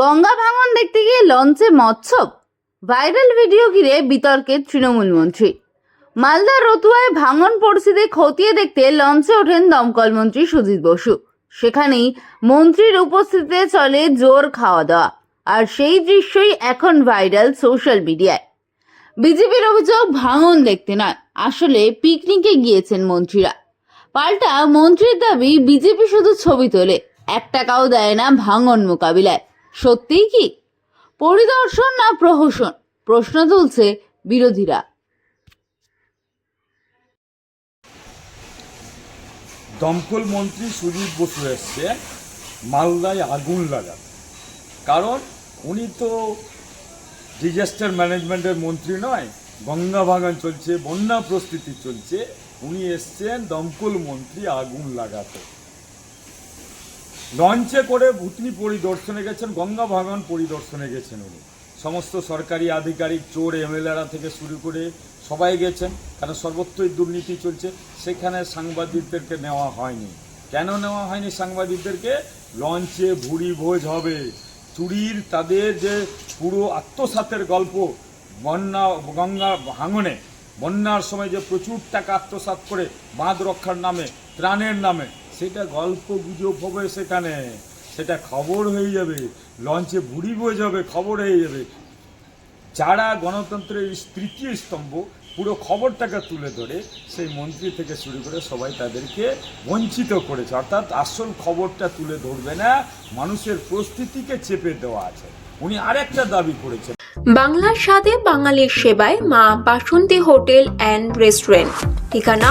গঙ্গা ভাঙন দেখতে গিয়ে লঞ্চে মৎস্যপ ভাইরাল ভিডিও ঘিরে বিতর্কে তৃণমূল মন্ত্রী। মালদার রতুয়ায় ভাঙন পরিস্থিতি খতিয়ে দেখতে লঞ্চে ওঠেন দমকল মন্ত্রী সুজিত বসু। সেখানেই মন্ত্রীর উপস্থিতিতে চলে জোর খাওয়া দাওয়া। আর সেই দৃশ্যই এখন ভাইরাল সোশ্যাল মিডিয়ায়। বিজেপির অভিযোগ, ভাঙন দেখতে নয়, আসলে পিকনিকে গিয়েছেন মন্ত্রীরা। পাল্টা মন্ত্রীর দাবি, বিজেপি শুধু ছবি তোলে, এক টাকাও দেয় না ভাঙন মোকাবিলায়। সত্যিই কি? পরিদর্শন না প্রহসন? প্রশ্ন তুলছে বিরোধীরা। দমকল মন্ত্রী সুদীপ বসু এসছে, মালদায় আগুন লাগাতে। কারণ উনি তো ডিজাস্টার ম্যানেজমেন্টের মন্ত্রী নয়, গঙ্গা ভাঙন চলছে, বন্যা প্রস্তুতি চলছে, উনি এসছেন দমকল মন্ত্রী আগুন লাগাতে। লঞ্চে করে ভুতনি পরিদর্শনে গেছেন, গঙ্গা ভাঙন পরিদর্শনে গেছেন উনি। সমস্ত সরকারি আধিকারিক, চোর এমএলএরা থেকে শুরু করে সবাই গেছেন, কারণ সর্বত্রই দুর্নীতি চলছে। সেখানে সাংবাদিকদেরকে নেওয়া হয়নি। কেন নেওয়া হয়নি সাংবাদিকদেরকে? লঞ্চে ভুড়ি ভোজ হবে। চুরির তাদের যে পুরো আত্মসাতের গল্প, বন্যা, গঙ্গা ভাঙনে, বন্যার সময় যে প্রচুর টাকা আত্মসাৎ করে বাঁধ রক্ষার নামে, ত্রাণের নামে সেটা গল্প গুজব হবে সেখানে। সেটা খবর হয়ে যাবে, লঞ্চে বুড়ি বয়ে যাবে, খবর হয়ে যাবে। যারা গণতন্ত্রের তৃতীয় স্তম্ভ, পুরো খবরটাকে তুলে ধরে, সেই মন্ত্রী থেকে শুরু করে সবাই তাদেরকে বঞ্চিত করেছে। অর্থাৎ আসল খবরটা তুলে ধরবে না, মানুষের প্রস্তুতিকে চেপে দেওয়া আছে। উনি আরেকটা দাবি করেছেন। বাংলার স্বাদে বাঙালির সেবায় মা বাসন্তী হোটেল অ্যান্ড রেস্টুরেন্ট। ঠিকানা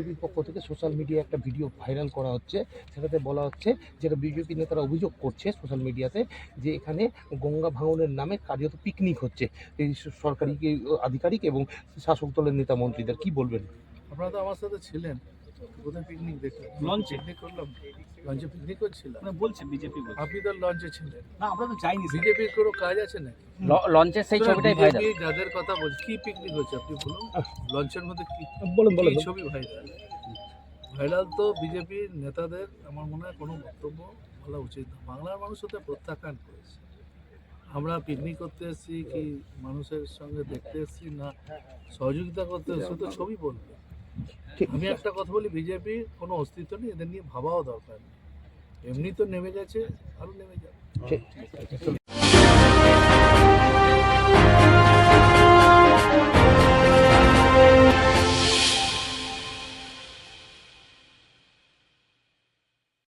বিজেপির পক্ষ থেকে সোশ্যাল মিডিয়ায় একটা ভিডিও ভাইরাল করা হচ্ছে। সেটাতে বলা হচ্ছে যেটা বিজেপি নেতারা অভিযোগ করছে সোশ্যাল মিডিয়াতে যে এখানে গঙ্গা ভাঙনের নামে কার্যত পিকনিক হচ্ছে। এই সরকারি আধিকারিক এবং শাসক দলের নেতা মন্ত্রীদের কি বলবেন? আপনারা তো আমার সাথে ছিলেন। কোথায় পিকনিক দেখলেন লঞ্চে। পিকনিক করলাম। লঞ্চে পিকনিক করছিলাম। না বলছে বিজেপি বলছে। আপনি তো লঞ্চে ছিলেন। না আমরা তো যাইনি বিজেপির কোনো কাজ আছে নাকি? লঞ্চের সেই ছবিটাই ভাইরাল যাদের কথা বলছি কি পিকনিক হচ্ছে আপনি বলুন? লঞ্চের মধ্যে কি বলেন বলেন। ছবি ভাইরাল ভাইরাল তো বিজেপির নেতাদের আমার মনে হয় কোনো বক্তব্য বলা উচিত না। বাংলার মানুষ ওটা প্রত্যাখ্যান করেছে। আমরা পিকনিক করতে এসেছি কি মানুষের সঙ্গে দেখতে এসেছি না? সহযোগিতা করতে এসেছি তো ছবি বলবে। আমি একটা কথা বলি বিজেপির কোনো অস্তিত্ব নেই এদের নিয়ে ভাবাও দরকার নেই। এমনি তো নেমে গেছে আরও নেমে যাবে।